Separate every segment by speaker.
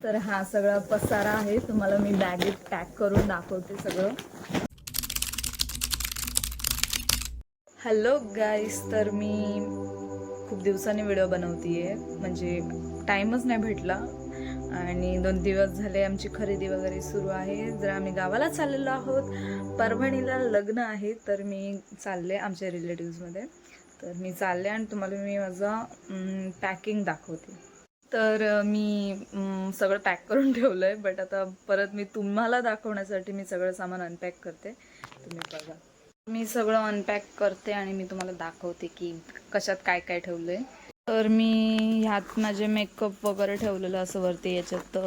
Speaker 1: तर हा सगळा पसारा आहे. तुम्हाला मी बॅगेत पॅक करून दाखवते सगळं. हॅलो गाईस तर मी खूप दिवसांनी व्हिडिओ बनवतीये. म्हणजे टाईमच नाही भेटला. आणि दोन दिवस झाले आमची खरेदी वगैरे सुरू आहे. जर आम्ही गावाला चाललेलो आहोत परभणीला लग्न आहे तर मी चालले आमच्या रिलेटिव्समध्ये तर मी चालले आणि तुम्हाला मी माझं पॅकिंग दाखवते. तर मी सगळं पॅक करून ठेवलं आहे बट आता परत मी तुम्हाला दाखवण्यासाठी मी सगळं सामान अनपॅक करते. तुम्ही बघा. मी सगळं अनपॅक करते आणि मी तुम्हाला दाखवते की कशात काय काय ठेवलं आहे तर मी ह्यात माझे मेकअप वगैरे ठेवलेलं असं वरती याच्यात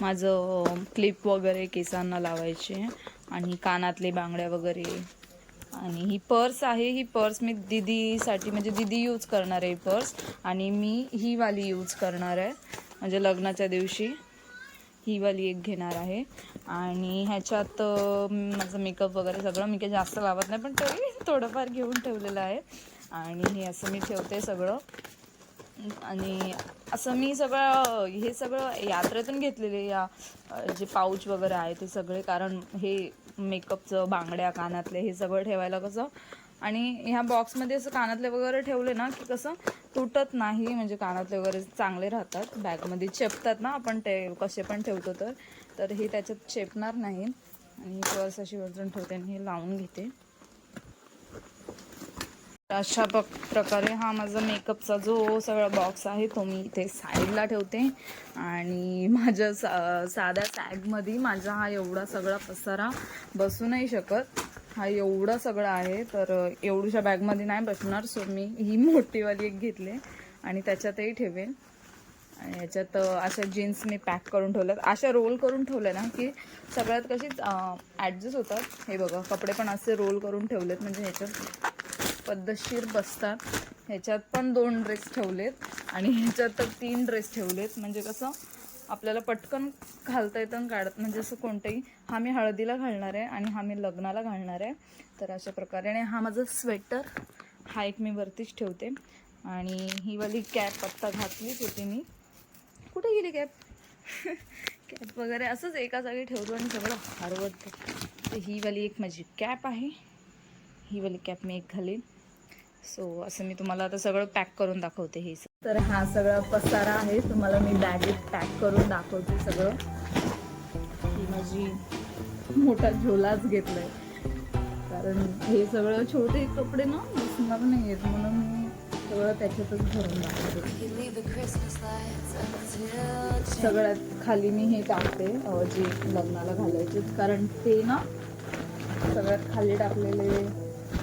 Speaker 1: माझं क्लिप वगैरे केसांना लावायचे आणि कानातले बांगड्या वगैरे आणि ही पर्स आहे ही पर्स मी दिदीसाठी म्हणजे दिदी यूज करणार आहे ही पर्स. आणि मी ही वाली यूज करणार आहे म्हणजे लग्नाच्या दिवशी. ही वाली एक घेणार आहे. आणि ह्याच्यात माझं मेकअप वगैरे सगळं मी काही जास्त लावत नाही पण तरी थोडंफार घेऊन ठेवलेलं आहे. आणि हे असं मी ठेवते सगळं. आणि असं मी सगळं हे सगळं यात्रेतून घेतलेले या जे पाऊच वगैरे आहे ते सगळे कारण हे मेकअपचं बांगड्या कानातले हे सगळं ठेवायला कसं? आणि ह्या बॉक्समध्ये असं कानातले वगैरे ठेवले ना की कसं तुटत नाही म्हणजे कानातले वगैरे चांगले राहतात. बॅगमध्ये चेपतात ना आपण ते कसे पण ठेवतो तर. तर हे त्याच्यात चेपणार नाही. आणि पर्स अशी वजन ठेवते आणि हे लावून घेते. अशा प प्रकारे हा माझा मेकअपचा जो सगळा बॉक्स आहे तो मी इथे साईडला ठेवते. आणि माझ्या सा साध्या सॅगमध्ये माझा हा एवढा सगळा पसारा बसू नाही शकत. हा एवढा सगळा आहे तर एवढ्याशा बॅगमध्ये नाही बसणार सो मी ही मोठीवाली एक घेतली आणि त्याच्यातही ठेवेन. आणि याच्यात अशा जीन्स मी पॅक करून ठेवल्यात. अशा रोल करून ठेवल्या ना की सगळ्यात कशीच ॲडजस्ट होतात. हे बघा कपडे पण असे रोल करून ठेवलेत म्हणजे ह्याच्यात पद्धतशीर बसतात. ह्याच्यात पण दोन ड्रेस ठेवलेत आणि ह्याच्यात तर तीन ड्रेस ठेवलेत. म्हणजे कसं आपल्याला पटकन घालता येतं आणि काढत म्हणजे असं कोणतंही हा मी हळदीला घालणार आहे आणि हा मी लग्नाला घालणार आहे. तर अशा प्रकारे. आणि हा माझा स्वेटर हा एक मी वरतीच ठेवते. आणि ही वाली कॅप आत्ता घातलीच होती मी. कुठे गेली कॅप कॅप वगैरे असंच एका जागी ठेवतो आणि सगळं हरवत तर ही वाली एक माझी कॅप आहे. ही वाली कॅप मी एक घालीन. सो असं मी तुम्हाला आता सगळं पॅक करून दाखवते हे तर हा सगळा पसारा आहे. तुम्हाला मी बॅगेत पॅक करून दाखवते सगळं. ही माझी मोठा झोलाच घेतलाय. कारण हे सगळं छोटे कपडे ना दिसणार नाही आहेत म्हणून मी सगळं त्याच्यातच भरून दाखवते. सगळ्यात खाली मी हे टाकते जे लग्नाला घालायचे कारण ते ना सगळ्यात खाली टाकलेले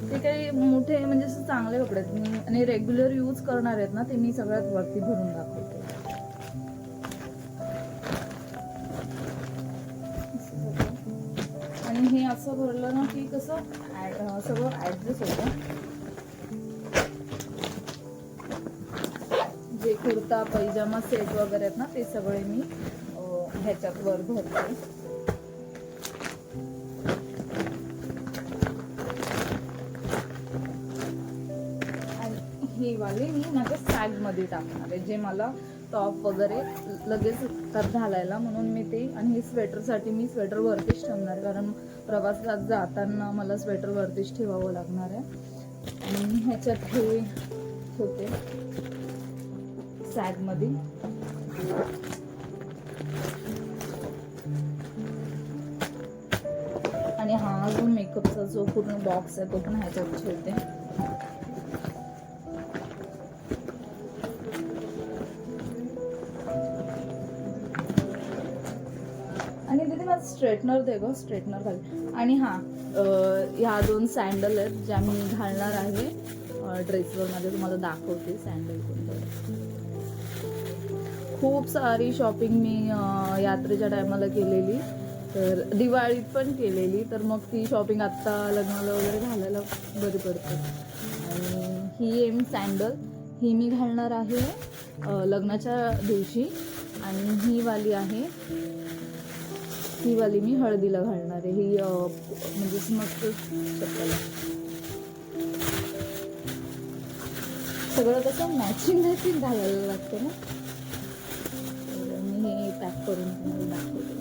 Speaker 1: ते काही मोठे म्हणजे असं चांगले कपडे आहेत. मी आणि रेग्युलर यूज करणार आहेत ना ते मी सगळ्यात वरती भरून दाखवते. आणि हे असं भरलं ना की कसं सगळं ऍडजस्ट होतं. जे कुर्ता पैजामा सेट वगैरे आहेत ना ते सगळे मी ह्याच्यात वर भरते. वाले मी माझ्या सॅगमध्ये टाकणार आहे जे मला टॉप वगैरे लगेच तर घालायला. म्हणून मी ते आणि हे स्वेटरसाठी मी स्वेटर वरतीच ठेवणार कारण प्रवासात जाताना मला स्वेटर वरतीच ठेवावं लागणार आहे. आणि ह्याच्यात हे होते सॅगमध्ये आणि हा जो मेकअपचा जो पूर्ण बॉक्स आहे तो पण ह्याच्यात ठेवते. स्ट्रेटनर दे ग स्ट्रेटनर घाल. आणि हां ह्या दोन सँडल आहेत ज्या मी घालणार आहे. ड्रेसवरमध्ये तुम्हाला दाखवते सँडल कोणते खूप सारी शॉपिंग मी यात्रेच्या टायमाला केलेली. तर दिवाळीत पण केलेली. तर मग ती शॉपिंग आत्ता लग्नाला वगैरे घालायला बरी पडते. आणि ही एम सँडल ही मी घालणार आहे लग्नाच्या दिवशी. आणि ही वाली आहे ही वाली मी हळदीला घालणार आहे. ही म्हणजे मस्त चप्पल. सगळं कसं मॅचिंग मॅचिंग घालायला लागतं ना? मी हे पॅक करून तुम्हाला दाखवते.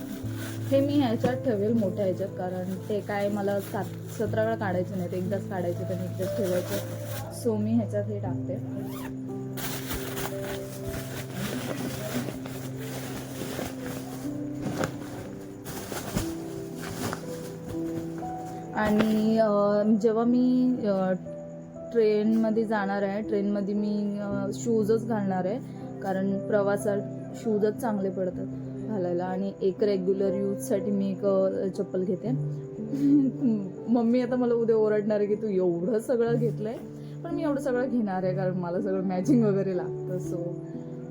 Speaker 1: हे मी ह्याच्यात ठेवेल मोठ्या ह्याच्यात कारण ते काय मला सात सतरा वेळा काढायचे नाही ते एकदाच काढायचे तर एकदाच ठेवायचं. सो मी ह्याच्यात हे टाकते. आणि जेव्हा मी ट्रेनमध्ये जाणार आहे ट्रेनमध्ये मी शूजच घालणार आहे कारण प्रवासात शूजच चांगले पडतात घालायला आणि एक रेग्युलर यूजसाठी मी एक चप्पल घेते. मम्मी आता मला उद्या ओरडणार आहे की तू एवढं सगळं घेतलं आहे पण मी एवढं सगळं घेणार आहे कारण मला सगळं मॅचिंग वगैरे लागतं सो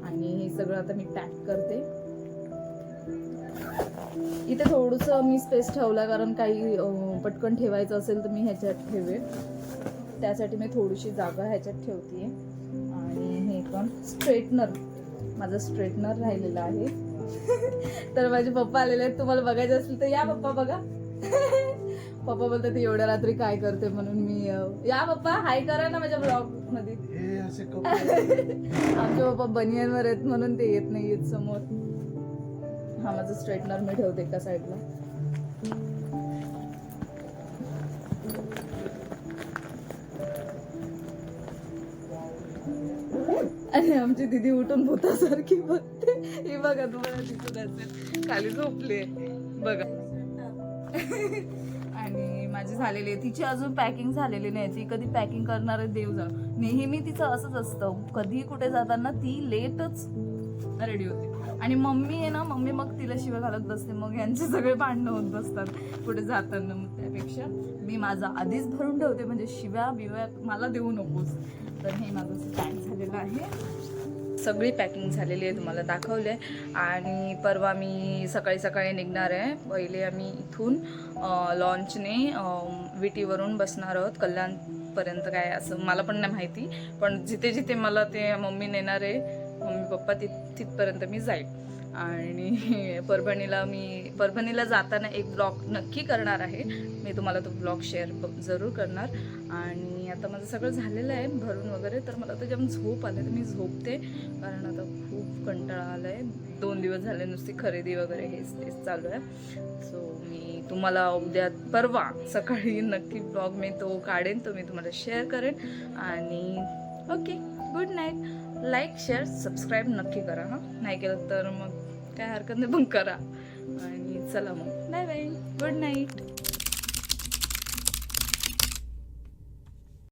Speaker 1: आणि हे सगळं आता मी पॅक करते. इथे थोडंसं मी स्पेस ठेवला कारण काही पटकन ठेवायचं असेल तर मी ह्याच्यात ठेवेन त्यासाठी मी थोडीशी जागा ह्याच्यात ठेवते आणि हे पण स्ट्रेटनर माझं स्ट्रेटनर राहिलेलं आहे. तर माझे पप्पा आलेले आहेत. तुम्हाला बघायचं असेल तर या पप्पा बघा. पप्पा बोलतात "ती एवढ्या रात्री काय करते? म्हणून मी या पप्पा हाय करा ना माझ्या
Speaker 2: ब्लॉगमध्ये.
Speaker 1: आमचे पप्पा बनियनवर आहेत म्हणून ते येत नाही येत समोर. हा माझं स्ट्रेटनर मी ठेवते एका साईडला आणि आमची दिदी उठून भूतासारखी बघते. हे बघा तुम्हाला दिसून असेल. खाली झोपले बघा. आणि माझी झालेली आहे. तिची अजून पॅकिंग झालेली नाही. ती कधी पॅकिंग करणार देव जा नेहमी तिचं असंच असतं. कधी कुठे जाताना ती लेटच रेडी होते. आणि मम्मी आहे ना मम्मी मग तिला शिवाय घालत बसते. मग यांचे सगळे भांडणं होत बसतात पुढे जाताना मग त्यापेक्षा. मी माझा आधीच भरून ठेवते म्हणजे शिव्या बिव्या मला देऊ नकोस. तर हे माझं स्टँड झालेलं आहे. सगळी पॅकिंग झालेली आहे तुम्हाला दाखवले. आणि परवा मी सकाळी सकाळी निघणार आहे. पहिले आम्ही इथून लॉन्चने विटीवरून बसणार आहोत. कल्याणपर्यंत काय असं मला पण नाही माहिती. पण जिथे जिथे मला ते मम्मी नेणार आहे मम्मी पप्पा तिथ तिथपर्यंत मी जाईल. आणि परभणीला मी परभणीला जाताना एक ब्लॉग नक्की करणार आहे. मी तुम्हाला तो ब्लॉग शेअर जरूर करणार. आणि आता माझं सगळं झालेलं आहे भरून वगैरे. तर मला आता जेव्हा झोप आले तर मी झोपते. कारण आता खूप कंटाळा आला आहे दोन दिवस झाले नुसती खरेदी वगैरे हेच तेच चालू आहे. सो मी तुम्हाला उद्या परवा सकाळी नक्की ब्लॉग मी तो काढेन तो मी तुम्हाला शेअर करेन. आणि okay good night like share subscribe नक्की करा हां. नाही केलं तर मग काय हरकत नाही पण करा. आणि चला मग. Bye bye good night